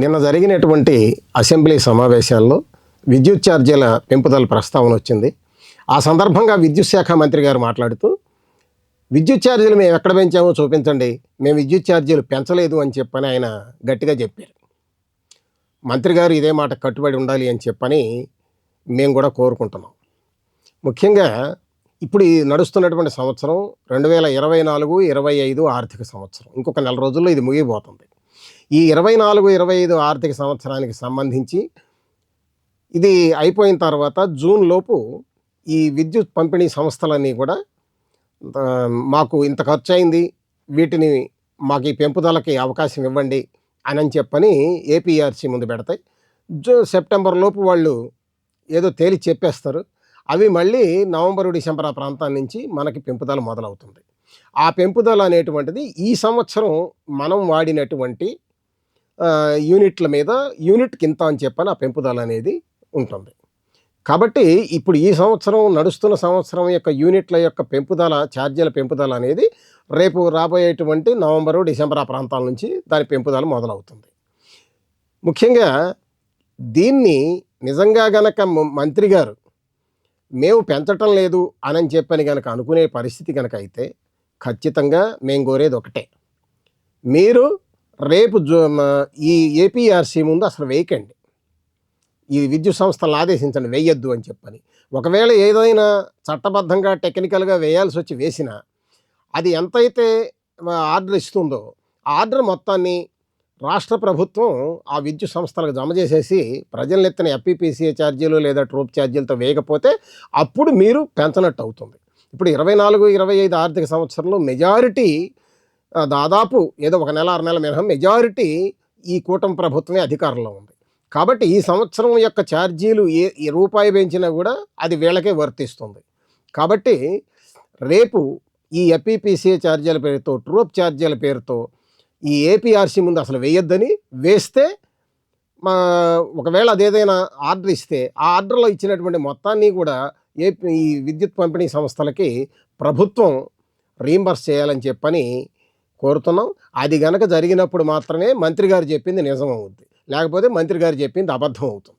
నిన్న జరిగినటువంటి అసెంబ్లీ సమావేశాల్లో విద్యుత్ ఛార్జీల పెంపుదల ప్రస్తావన వచ్చింది. ఆ సందర్భంగా విద్యుత్ శాఖ మంత్రి గారు మాట్లాడుతూ విద్యుత్ ఛార్జీలు మేము ఎక్కడ పెంచామో చూపించండి. మేము విద్యుత్ ఛార్జీలు పెంచలేదు అని చెప్పని ఆయన గట్టిగా చెప్పారు. మంత్రి గారు ఇదే మాట కట్టుబడి ఉండాలి అని చెప్పని మేము కూడా కోరుకుంటున్నాం. ముఖ్యంగా ఇప్పుడు ఈ నడుస్తున్నటువంటి సంవత్సరం రెండు వేల ఇరవై నాలుగు ఇరవై ఐదు ఆర్థిక సంవత్సరం. ఇంకొక నెల రోజుల్లో ఇది ముగిపోతుంది ఈ ఇరవై నాలుగు ఇరవై ఐదు ఆర్థిక సంవత్సరానికి సంబంధించి ఇది అయిపోయిన తర్వాత జూన్ లోపు ఈ విద్యుత్ పంపిణీ సంస్థలన్నీ కూడా మాకు ఇంత ఖర్చు అయింది వీటిని మాకు ఈ పెంపుదలకి అవకాశం ఇవ్వండి అని అని చెప్పని ఏపీఆర్సీ ముందు పెడతాయి. జూ సెప్టెంబర్ లోపు వాళ్ళు ఏదో తేలి చెప్పేస్తారు. అవి మళ్ళీ నవంబరు డిసెంబర్ ఆ ప్రాంతం నుంచి మనకి పెంపుదల మొదలవుతుంది. ఆ పెంపుదల అనేటువంటిది ఈ సంవత్సరం మనం వాడినటువంటి యూనిట్ల మీద యూనిట్కి ఇంత అని చెప్పని ఆ పెంపుదల అనేది ఉంటుంది. కాబట్టి ఇప్పుడు ఈ సంవత్సరం నడుస్తున్న సంవత్సరం యొక్క యూనిట్ల యొక్క పెంపుదల ఛార్జీల పెంపుదల అనేది రేపు రాబోయేటువంటి నవంబరు డిసెంబర్ ఆ ప్రాంతాల నుంచి దాని పెంపుదల మొదలవుతుంది. ముఖ్యంగా దీన్ని నిజంగా గనక మ- మంత్రి గారు మేము పెంచటం లేదు అని చెప్పని గనక అనుకునే పరిస్థితి కనుక అయితే ఖచ్చితంగా మేము కోరేది ఒకటే. మీరు రేపు ఈ ఏపీఆర్సీ ముందు అసలు వేయకండి. ఈ విద్యుత్ సంస్థలను ఆదేశించండి వేయొద్దు అని చెప్పని. ఒకవేళ ఏదైనా చట్టబద్ధంగా టెక్నికల్గా వేయాల్సి వచ్చి వేసినా అది ఎంతైతే ఆర్డర్ ఇస్తుందో ఆ ఆర్డర్ మొత్తాన్ని రాష్ట్ర ప్రభుత్వం ఆ విద్యుత్ సంస్థలకు జమ చేసేసి ప్రజలెత్తిన ఎత్తిన ఎఫ్పిపిసిఏ ఛార్జీలు లేదా ట్రూప్ ఛార్జీలతో వేయకపోతే అప్పుడు మీరు పెంచనట్టు అవుతుంది. ఇప్పుడు ఇరవై నాలుగు ఇరవై ఐదు ఆర్థిక సంవత్సరంలో మెజారిటీ దాదాపు ఏదో ఒక నెల ఆరు నెలల మినహా మెజారిటీ ఈ కూటమి ప్రభుత్వమే అధికారంలో ఉంది. కాబట్టి ఈ సంవత్సరం యొక్క ఛార్జీలు ఏ ఏ రూపాయి పెంచినా కూడా అది వీళ్ళకే వర్తిస్తుంది. కాబట్టి రేపు ఈ ఎపిపిసిఏ ఛార్జీల పేరుతో ట్రూప్ ఛార్జీల పేరుతో ఈ ఏపీఆర్సీ ముందు అసలు వేయొద్దని వేస్తే మా ఒకవేళ అదేదైనా ఆర్డర్ ఇస్తే ఆ ఆర్డర్లో ఇచ్చినటువంటి మొత్తాన్ని కూడా ఏపీ ఈ విద్యుత్ పంపిణీ సంస్థలకి ప్రభుత్వం రీంబర్స్ చేయాలని చెప్పని కోరుతున్నాం. అది గనక జరిగినప్పుడు మాత్రమే మంత్రి గారు చెప్పింది నిజం అవుద్ది లేకపోతే మంత్రి గారు చెప్పింది అబద్ధం అవుతుంది